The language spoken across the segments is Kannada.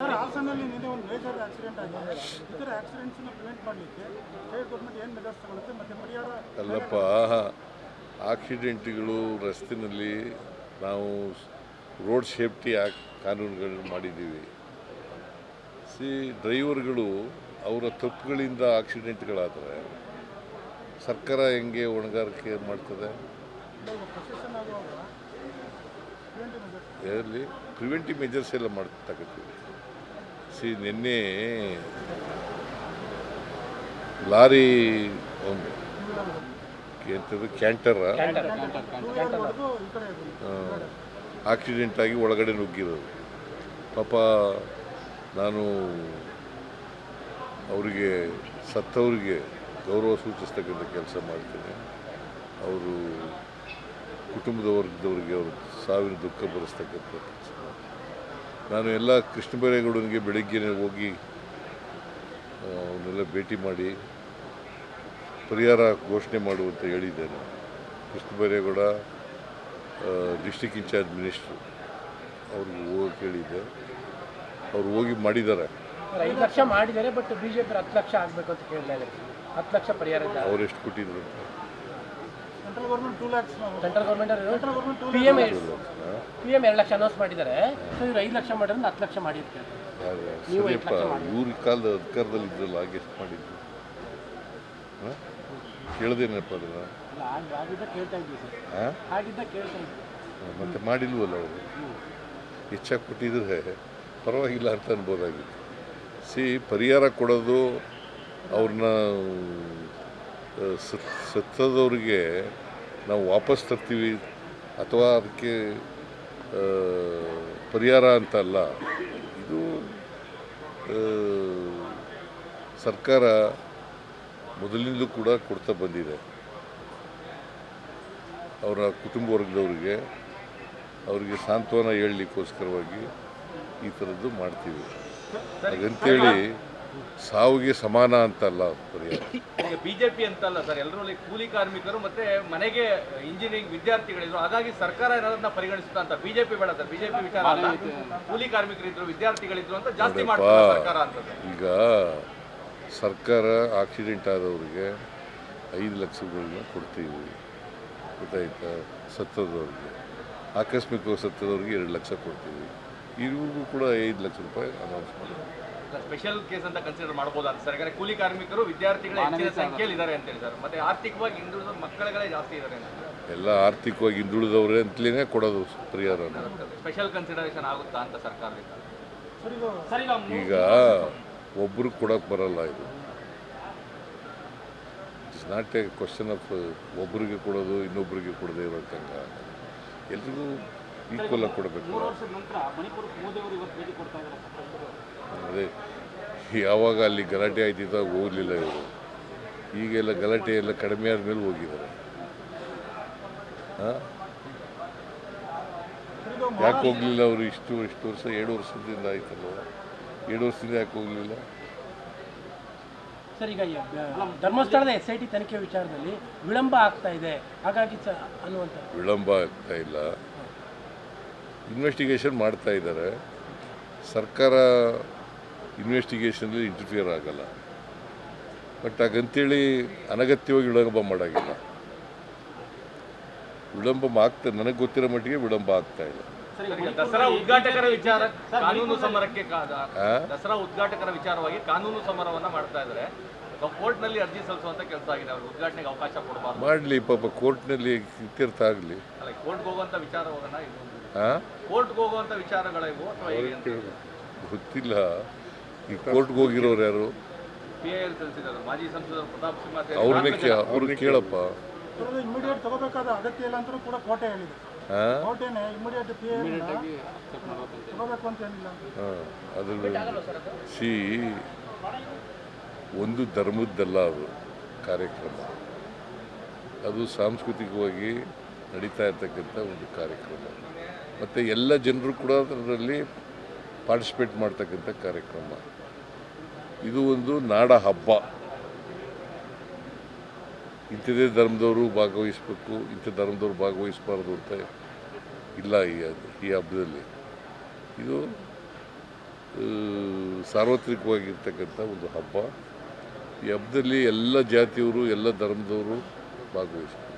ಸರ್ ಹಾಸನಲ್ಲಿ ನಿನ್ನೆ ಒಂದು ಮೇಜರ್ ಆಕ್ಸಿಡೆಂಟ್ ಆಗಿದೆ. ಇತರ ಆಕ್ಸಿಡೆಂಟ್ಸ್ನ ಪ್ರಿವೆಂಟ್ ಮಾಡಲಿಕ್ಕೆ ಸ್ಟೇಟ್ ಗೌರ್ಮೆಂಟ್ ಏನು ಮೆಜರ್ಸ್ ತಗೊಳುತ್ತೆ ಮತ್ತು ಪರಿಹಾರ ಅಲ್ಲಪ್ಪ ಆಕ್ಸಿಡೆಂಟ್ಗಳು ರಸ್ತೆಯಲ್ಲಿ ನಾವು ರೋಡ್ ಸೇಫ್ಟಿ ಆ್ಯಕ್ಟ್ ಕಾನೂನುಗಳನ್ನು ಮಾಡಿದ್ದೀವಿ. ಸಿ ಡ್ರೈವರ್ಗಳು ಅವರ ತಪ್ಪುಗಳಿಂದ ಆಕ್ಸಿಡೆಂಟ್ಗಳಾದರೆ ಸರ್ಕಾರ ಹೆಂಗೆ ಹೊಣೆಗಾರಿಕೆ ಮಾಡ್ತದೆ? ಪ್ರಿವೆಂಟಿವ್ ಮೆಜರ್ಸ್ ಇದರಲ್ಲಿ ಪ್ರಿವೆಂಟಿವ್ ಮೆಜರ್ಸ್ ಎಲ್ಲ ಮಾಡ್ತಕ್ಕಂಥದ್ದು. ಸಿ ನಿನ್ನೆ ಲಾರಿ ಒಂದು ಎಂಥದ್ದು ಕ್ಯಾಂಟರ್. ಆಕ್ಸಿಡೆಂಟಾಗಿ. ಆಕ್ಸಿಡೆಂಟ್ ಆಗಿ ಒಳಗಡೆ ನುಗ್ಗಿರೋದು. ಪಾಪ ನಾನು ಅವರಿಗೆ ಸತ್ತವರಿಗೆ ಗೌರವ ಸೂಚಿಸ್ತಕ್ಕಂಥ ಕೆಲಸ ಮಾಡ್ತೇನೆ. ಅವರು ಕುಟುಂಬದ ವರ್ಗದವರಿಗೆ ಅವರು ಸಾವಿನ ದುಃಖ ಬರೆಸ್ತಕ್ಕಂಥ ಕೆಲಸ. ನಾನು ಎಲ್ಲ ಕೃಷ್ಣ ಬೈರೇಗೌಡನಿಗೆ ಬೆಳಗ್ಗೆ ಹೋಗಿ ಅವನ್ನೆಲ್ಲ ಭೇಟಿ ಮಾಡಿ ಪರಿಹಾರ ಘೋಷಣೆ ಮಾಡುವಂತ ಹೇಳಿದ್ದೇನೆ. Krishna Byregowda district in charge minister ಅವ್ರಿಗೆ ಹೋಗಿ ಕೇಳಿದ್ದೆ ಅವ್ರು ಹೋಗಿ ಮಾಡಿದ್ದಾರೆ. ಐದು ಲಕ್ಷ ಮಾಡಿದ್ದಾರೆ ಬಟ್ ಬಿಜೆಪಿ ಹತ್ತು ಲಕ್ಷ ಆಗಬೇಕು ಅಂತ ಕೇಳಿದ್ದಾರೆ ಹತ್ತು ಲಕ್ಷ ಪರಿಹಾರ ಅಂತ ಅವ್ರು ಎಷ್ಟು ಕೊಟ್ಟಿದ್ರು ಅಂತ. Central government P M? P M ಎರಡು ಲಕ್ಷ ಅನೌನ್ಸ್ ಮಾಡಿದ್ದಾರೆ. ಸೊ ಇವ್ರು ಐದು ಲಕ್ಷ ಮಾಡಿದ್ರೆ ಹತ್ತು ಲಕ್ಷ ಮಾಡಿರ್ತಾರೆ. ನೀವು ಲಕ್ಷ? ಇವ್ರ ಕಾಲದ ಅಧಿಕಾರದಲ್ಲಿ ಇದ್ರಲ್ಲ ಹಾಗೆ ಎಷ್ಟು ಮಾಡಿದ್ರು? ಹಾಂ? ಕೇಳ್ದೇನಪ್ಪ ಅದನ್ನ ಆಗಿದ್ದ ಕೇಳ್ತಾ ಇದ್ವಿ ಸರ್. ಹಾಂ? ಆಗಿದ್ದ ಕೇಳ್ತಾ ಇದ್ವಿ. ಮತ್ತೆ ಮಾಡಿಲ್ವಲ್ಲ ಅವರು? ಹೆಚ್ಚಾಗಿ ಕೊಟ್ಟಿದ್ರೆ ಪರವಾಗಿಲ್ಲ ಅಂತ ಅನ್ಬೋದಾಗಿತ್ತು. ಸಿ ಪರಿಹಾರ ಕೊಡೋದು ಅವ್ರನ್ನ ಸತ್, ಸತ್ತದವ್ರಿಗೆ ನಾವು ವಾಪಸ್ ತರ್ತೀವಿ ಅಥವಾ ಅದಕ್ಕೆ ಪರಿಹಾರ ಅಂತ ಅಲ್ಲ. ಇದು ಸರ್ಕಾರ ಮೊದಲಿಂದಲೂ ಕೂಡ ಕೊಡ್ತಾ ಬಂದಿದೆ. ಅವರ ಕುಟುಂಬ ವರ್ಗದವರಿಗೆ, ಅವರಿಗೆ ಸಾಂತ್ವನ ಹೇಳಲಿಕ್ಕೋಸ್ಕರವಾಗಿ ಈ ಥರದ್ದು ಮಾಡ್ತೀವಿ. ಹಾಗಂತೇಳಿ ಸಾವಿಗೆ ಸಮಾನ ಅಂತಲ್ಲ ಪರಿಹಾರ ಈಗ ಬಿಜೆಪಿ ಅಂತಲ್ಲ ಸರ್ ಎಲ್ಲರೂ ಲೈಕ್ ಕೂಲಿ ಕಾರ್ಮಿಕರು ಮತ್ತೆ ಮನೆಗೆ ಇಂಜಿನಿಯರಿಂಗ್ ವಿದ್ಯಾರ್ಥಿಗಳಿದ್ರು. ಹಾಗಾಗಿ ಸರ್ಕಾರ ಏನಾದ್ರನ್ನ ಪರಿಗಣಿಸುತ್ತಾ ಅಂತ. ಬಿಜೆಪಿ ಬೇಡ ಸರ್ ಬಿಜೆಪಿ ವಿಚಾರ ಅಲ್ಲ. ಕೂಲಿ ಕಾರ್ಮಿಕರಿದ್ರು ವಿದ್ಯಾರ್ಥಿಗಳಿದ್ರು ಅಂತ ಜಾಸ್ತಿ ಮಾಡ್ತಾರೆ ಸರ್ಕಾರ ಅಂತ ಸರ್. ಈಗ ಸರ್ಕಾರ ಆಕ್ಸಿಡೆಂಟ್ ಆದವ್ರಿಗೆ ಐದು ಲಕ್ಷಗಳನ್ನ ಕೊಡ್ತೀವಿ. ಗೊತ್ತಾಯ್ತಾ? ಸತ್ತದವ್ರಿಗೆ. ಆಕಸ್ಮಿಕವಾಗಿ ಸತ್ತದವ್ರಿಗೆ ಎರಡು ಲಕ್ಷ ಕೊಡ್ತೀವಿ. ಇವ್ರಿಗೂ ಕೂಡ ಐದು ಲಕ್ಷ ರೂಪಾಯಿ ಅನೌನ್ಸ್ ಮಾಡಿದ್ವಿ ಸ್ಪೆಷಲ್ ಕೇಸ್ ಅಂತ ಕನ್ಸಿಡರ್ ಮಾಡಬಹುದು ಅಂತ ಸರ್ ಯಾಕಂದ್ರೆ ಕೂಲಿ ಕಾರ್ಮಿಕರು ವಿದ್ಯಾರ್ಥಿಗಳ ಹೆಚ್ಚಿನ ಸಂಖ್ಯೆಯಲ್ಲಿ ಇದ್ದಾರೆ ಅಂತ ಹೇಳಿ ಸರ್ ಮತ್ತೆ ಆರ್ಥಿಕವಾಗಿ ಹಿಂದುಳಿದ ಮಕ್ಕಳುಗಳೇ ಜಾಸ್ತಿ ಇದ್ದಾರೆ ಎಲ್ಲ ಆರ್ಥಿಕವಾಗಿ ಹಿಂದುಳಿದವ್ರೆ ಅಂತಲೇ ಕೊಡೋದು ಪರಿಹಾರ ಸ್ಪೆಷಲ್ ಕನ್ಸಿಡರೇಷನ್ ಆಗುತ್ತಾ ಅಂತ ಸರ್ಕಾರದಿಂದ? ಸರ್ ಇದು ಸರ್ ಈಗ ಒಬ್ರು ಕೊಡೋಕೆ ಬರಲ್ಲ ಇದು. It's not a question of ಒಬ್ಬರಿಗೆ ಕೊಡೋದು ಇನ್ನೊಬ್ರಿಗೆ ಕೊಡದೇ ಇರೋಕ್ಕಂಗ ಎಲ್ರಿಗೂ ಈಕ್ವಲ್ ಆಗಿ ಕೊಡಬೇಕು. ಅದೇ ಯಾವಾಗ ಅಲ್ಲಿ ಗಲಾಟೆ ಆಯ್ತಿದ್ದಾಗ ಹೋಗಲಿಲ್ಲ ಇವರು. ಈಗೆಲ್ಲ ಗಲಾಟೆ ಎಲ್ಲ ಕಡಿಮೆ ಆದಮೇಲೆ ಹೋಗಿದ್ದಾರೆ. ಹಾಂ? ಯಾಕೆ ಹೋಗಲಿಲ್ಲ ಅವರು ಇಷ್ಟು ಇಷ್ಟು ವರ್ಷ? ಎರಡು ವರ್ಷದಿಂದ ಆಯ್ತಲ್ವ? ಎರಡು ವರ್ಷದಿಂದ ಯಾಕೆ ಹೋಗಲಿಲ್ಲ? ಸರ್ ಈಗ ಧರ್ಮಸ್ಥಳದ ಎಸ್ ಐ ಟಿ ತನಿಖೆ ವಿಚಾರದಲ್ಲಿ ವಿಳಂಬ ಆಗ್ತಾ ಇದೆ. ಹಾಗಾಗಿ ಅನ್ನುವಂಥ ವಿಳಂಬ ಆಗ್ತಾ ಇಲ್ಲ. ಇನ್ವೆಸ್ಟಿಗೇಷನ್ ಮಾಡ್ತಾ ಇದ್ದಾರೆ. ಸರ್ಕಾರ ಇನ್ವೆಸ್ಟಿಗೇಷನಲ್ಲಿ ಇಂಟರ್ಫಿಯರ್ ಆಗಲ್ಲ. ಬಟ್ ಹಾಗಂತೇಳಿ ಅನಗತ್ಯವಾಗಿ ವಿಳಂಬ ಮಾಡೋಂಗಿಲ್ಲ. ವಿಳಂಬ ಆಗ್ತಾ ನನಗೆ ಗೊತ್ತಿರೋ ಮಟ್ಟಿಗೆ ವಿಳಂಬ ಆಗ್ತಾ ಇಲ್ಲ. ದಸರಾ ಉದ್ಘಾಟಕರ ವಿಚಾರ ಕಾನೂನು ಸಮರಕ್ಕೆ ದಸರಾ ಉದ್ಘಾಟಕರ ವಿಚಾರವಾಗಿ ಕಾನೂನು ಸಮರವನ್ನ ಮಾಡ್ತಾ ಇದ್ದಾರೆ ಕೋರ್ಟ್ನಲ್ಲಿ ಅರ್ಜಿ ಸಲ್ಲಿಸುವಂತ ಕೆಲಸ ಆಗಿದೆ. ಅವ್ರಿಗೆ ಉದ್ಘಾಟನೆಗೆ ಅವಕಾಶ ಕೊಡಬಾರ್ದು. ಮಾಡಲಿ ಪಾಪ ಕೋರ್ಟ್ನಲ್ಲಿ ಇತ್ಯರ್ಥ ಆಗಲಿ. ಅಲ್ಲ ಕೋರ್ಟ್ಗೆ ಹೋಗುವಂತ ವಿಚಾರವನ್ನ ಇದು ಹಾಂ ಕೋರ್ಟ್ಗೆ ಹೋಗುವಂತ ವಿಚಾರಗಳಿವು ಗೊತ್ತಿಲ್ಲ. ಈ ಕೋರ್ಟ್ಗೆ ಹೋಗಿರೋರು ಯಾರು ಅವ್ರನ್ನೇ ಕೇ. ಅವ್ರನ್ನ ಕೇಳಪ್ಪ. ಇಮಿಡಿಯೇಟ್ ತಗೋಬೇಕಾದ ಅಗತ್ಯ ಇಲ್ಲ ಅಂತಲೂ ಕೂಡ ಕೋಟೆ ಹೇಳಿದೆ. ಹಾಂ? ಕೋಟೆನೇ ಇಮಿಡಿಯೇಟ್ ಪಿ ತಗೋಬೇಕು ಅಂತ ಏನಿಲ್ಲ. ಹಾಂ ಅದು ಸಿ ಒಂದು ಧರ್ಮದ್ದಲ್ಲ ಅದು ಕಾರ್ಯಕ್ರಮ. ಅದು ಸಾಂಸ್ಕೃತಿಕವಾಗಿ ನಡೀತಾ ಇರ್ತಕ್ಕಂಥ ಒಂದು ಕಾರ್ಯಕ್ರಮ. ಮತ್ತು ಎಲ್ಲ ಜನರು ಕೂಡ ಅದರಲ್ಲಿ ಪಾರ್ಟಿಸಿಪೇಟ್ ಮಾಡ್ತಕ್ಕಂಥ ಕಾರ್ಯಕ್ರಮ. ಇದು ಒಂದು ನಾಡ ಹಬ್ಬ. ಇಂಥದೇ ಧರ್ಮದವರು ಭಾಗವಹಿಸ್ಬೇಕು, ಇಂಥ ಧರ್ಮದವರು ಭಾಗವಹಿಸಬಾರ್ದು ಅಂತ ಇಲ್ಲ ಈ ಈ ಹಬ್ಬದಲ್ಲಿ. ಇದು ಸಾರ್ವತ್ರಿಕವಾಗಿರ್ತಕ್ಕಂಥ ಒಂದು ಹಬ್ಬ. ಈ ಹಬ್ಬದಲ್ಲಿ ಎಲ್ಲ ಜಾತಿಯವರು, ಎಲ್ಲ ಧರ್ಮದವರು ಭಾಗವಹಿಸ್ತಾರೆ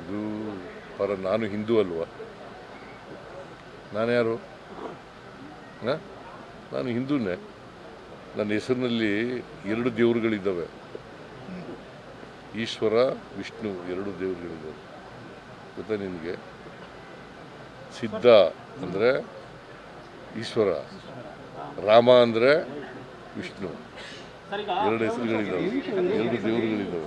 ಇದು ಪರ ನಾನು ಹಿಂದೂ ಅಲ್ವಾ? ನಾನು ಯಾರು? ನಾನು ಹಿಂದೂನೇ. ನನ್ನ ಹೆಸರಿನಲ್ಲಿ ಎರಡು ದೇವರುಗಳಿದ್ದಾವೆ. ಈಶ್ವರ, ವಿಷ್ಣು ಎರಡು ದೇವರುಗಳಿದ್ದಾವೆ. ಗೊತ್ತಾ ನಿಮಗೆ ಸಿದ್ಧ ಅಂದರೆ ಈಶ್ವರ, ರಾಮ ಅಂದರೆ ವಿಷ್ಣು. ಎರಡು ಹೆಸರುಗಳಿದ್ದಾವೆ. ಎರಡು ದೇವರುಗಳಿದ್ದಾವೆ.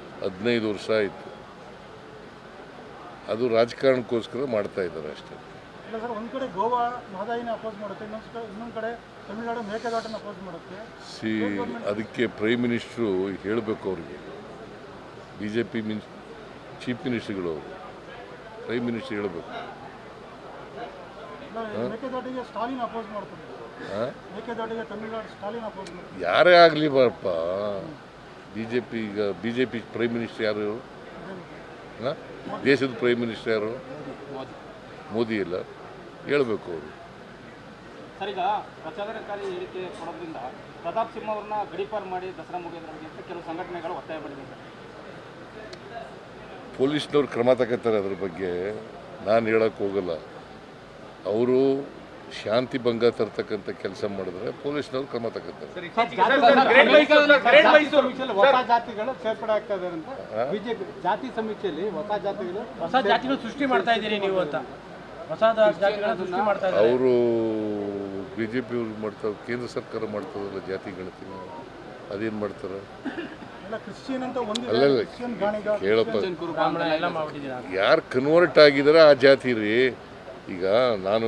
ಹದಿನೈದು ವರ್ಷ ಆಯಿತು. ಅದು ರಾಜಕಾರಣಕ್ಕೋಸ್ಕರ ಮಾಡ್ತಾ ಇದ್ದಾರೆ ಅಷ್ಟೇ. ಸಿ ಅದಕ್ಕೆ ಪ್ರೈಮ್ ಮಿನಿಸ್ಟ್ರು ಹೇಳಬೇಕು ಅವ್ರಿಗೆ. ಬಿ ಜೆ ಪಿ ಮಿನ್ ಚೀಫ್ ಮಿನಿಸ್ಟ್ರುಗಳು ಅವರು. ಪ್ರೈಮ್ ಮಿನಿಸ್ಟ್ರ್ ಹೇಳಬೇಕು. ಯಾರೇ ಆಗಲಿ ಬಾರಪ್ಪ. ಬಿ ಜೆ ಪಿ ಈಗ B J P prime minister ಯಾರು ಇವರು ದೇಶದ ಪ್ರೈಮ್ ಮಿನಿಸ್ಟರ್ ಯಾರು? ಮೋದಿ ಇಲ್ಲ. ಹೇಳಬೇಕು ಅವರು. ಸರ್ ಈಗ ಪ್ರಚೋದನಕಾರಿ ಹೇಳಿಕೆ ಕೊಡೋದ್ರಿಂದ ಪ್ರತಾಪ್ ಸಿಂಹ ಅವ್ರನ್ನ ಗಡಿಪಾರ್ ಮಾಡಿ ದಸರಾ ಮುಗಿಯೋದ್ರಲ್ಲಿ ಅಂತ ಕೆಲವು ಸಂಘಟನೆಗಳು ಒತ್ತಾಯ ಸರ್. ಪೊಲೀಸ್ನವ್ರು ಕ್ರಮ ತಗೋತಾರೆ ಅದ್ರ ಬಗ್ಗೆ. ನಾನು ಹೇಳಕ್ಕೆ ಹೋಗಲ್ಲ. ಅವರು ಶಾಂತಿ ಭಂಗ ತರ್ತಕ್ಕಂಥ ಕೆಲಸ ಮಾಡಿದ್ರೆ ಪೊಲೀಸ್ನವ್ರು ಕ್ರಮ ತಗೋತಾರೆ. ಜಾತಿ ಸಮೀಕ್ಷೆಯಲ್ಲಿ ಹೊಸ ಜಾತಿಗಳು ಹೊಸ ಜಾತಿಗಳು ಸೃಷ್ಟಿ ಮಾಡ್ತಾ ಇದ್ದೀರಿ ನೀವು ಅಂತ. ಹೊಸ ಜಾತಿಗಳ ಸೃಷ್ಟಿ ಮಾಡ್ತಾ ಇದ್ದಾರೆ. ಅವರು ಬಿ ಜೆ ಪಿ ಅವ್ರು ಮಾಡ್ತಾರೆ ಕೇಂದ್ರ ಸರ್ಕಾರ ಮಾಡ್ತದಲ್ಲ ಜಾತಿ ಗಣತಿ ಅದೇನು ಮಾಡ್ತಾರೆ? ಹೇಳಪ್ಪ ಅಲ್ಲಲ್ಲ ಕೇಳಪ್ಪ. ಯಾರು ಕನ್ವರ್ಟ್ ಆಗಿದಾರೆ ಆ ಜಾತಿ ರೀ? ಈಗ ನಾನು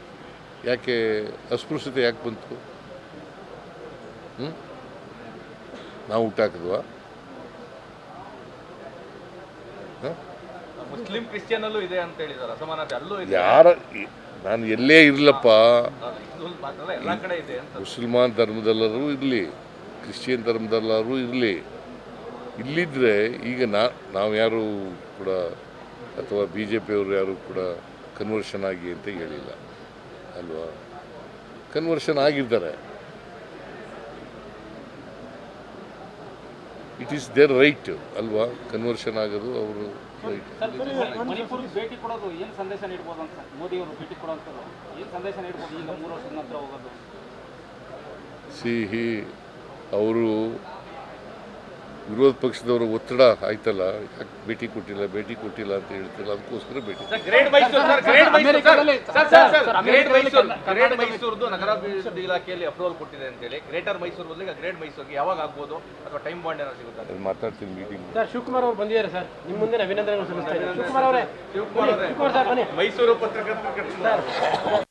ಯಾಕೆ ಅಸ್ಪೃಶ್ಯತೆ ಯಾಕೆ ಬಂತು? ಹ್ಞೂ ನಾವು ಹುಟ್ಟಾಕಿದ್ವಾ ಮುಸ್ಲಿಂ ಕ್ರಿಶ್ಚಿಯನ್ ಅಲ್ಲೂ ಇದೆ ಅಂತ ಹೇಳಿದಾರೆ ಅಸಮಾನತೆ ಅಲ್ಲೂ ಇದೆ. ಯಾರ ನಾನು ಎಲ್ಲೇ ಇರಲಪ್ಪ. ಎಲ್ಲಾ ಕಡೆ ಇದೆ ಅಂತ. ಮುಸಲ್ಮಾನ್ ಧರ್ಮದಲ್ಲರೂ ಇರಲಿ ಕ್ರಿಶ್ಚಿಯನ್ ಧರ್ಮದಲ್ಲರೂ ಇರಲಿ. ಇಲ್ಲಿದ್ದರೆ ಈಗ ನಾ ನಾವು ಯಾರು ಕೂಡ ಅಥವಾ ಬಿ ಜೆ ಪಿಯವರು ಯಾರು ಕೂಡ ಕನ್ವರ್ಷನ್ ಆಗಿ ಅಂತ ಹೇಳಿಲ್ಲ. ಅಲ್ವಾ? ಕನ್ವರ್ಷನ್ ಆಗಿದ್ದಾರೆ. ಇಟ್ ಈಸ್ ದೇರ್ ರೈಟ್ ಅಲ್ವಾ? ಕನ್ವರ್ಷನ್ ಆಗೋದು ಅವರು ರೈಟ್ ಮಣಿಪುರ್ಗೆ ಭೇಟಿ ಕೊಡೋದು ಏನು ಸಂದೇಶ ನೀಡ್ಬೋದು ಅಂತ ಮೋದಿ ಅವರು ಭೇಟಿ ಕೊಡೋಂಥದ್ದು. ಏನು ಸಂದೇಶ ನೀಡ್ಬೋದು? ಈಗ ಮೂರು ವರ್ಷದ ನಂತರ ಹೋಗೋದು. ಸಿಹಿ ಅವರು ವಿರೋಧ ಪಕ್ಷದವರು ಒತ್ತಡ ಆಯ್ತಲ್ಲ? ಯಾಕೆ ಭೇಟಿ ಕೊಟ್ಟಿಲ್ಲ ಭೇಟಿ ಕೊಟ್ಟಿಲ್ಲ ಅಂತ ಹೇಳ್ತಿಲ್ಲ ಅದಕ್ಕೋಸ್ಕರ ಭೇಟಿ sir great Mysuru sir great Mysuru sir sir sir sir great Mysuru great ಮೈಸೂರ್ದು ನಗರಾಭಿವೃದ್ಧಿ ಇಲಾಖೆಯಲ್ಲಿ ಅಪ್ರೂವಲ್ ಕೊಟ್ಟಿದೆ ಅಂತೇಳಿ ಗ್ರೇಟರ್ ಮೈಸೂರು ಬದಲಿಗೆ ಗ್ರೇಟ್ ಮೈಸೂರಿಗೆ ಯಾವಾಗ ಆಗ್ಬೋದು ಅಥವಾ ಟೈಮ್ ಬಾಂಡ್ ಏನಾದ್ರು ಸಿಗುತ್ತೆ? ಮಾತಾಡ್ತೀನಿ ಮೀಟಿಂಗ್ ಸರ್ ಶಿವಕುಮಾರ್ ಅವರು ಬಂದಿದ್ದಾರೆ ಸರ್ ನಿಮ್ಮ ಮುಂದೆ ಅಭಿನಂದನೆಗಳು ಸಲ್ಲಿಸ್ತಾ ಇದ್ದೀನಿ ಶಿವಕುಮಾರ್ ಅವರೇ ಶಿವಕುಮಾರ್ ಅವರೇ. ಮೈಸೂರು ಪತ್ರಕರ್ತರು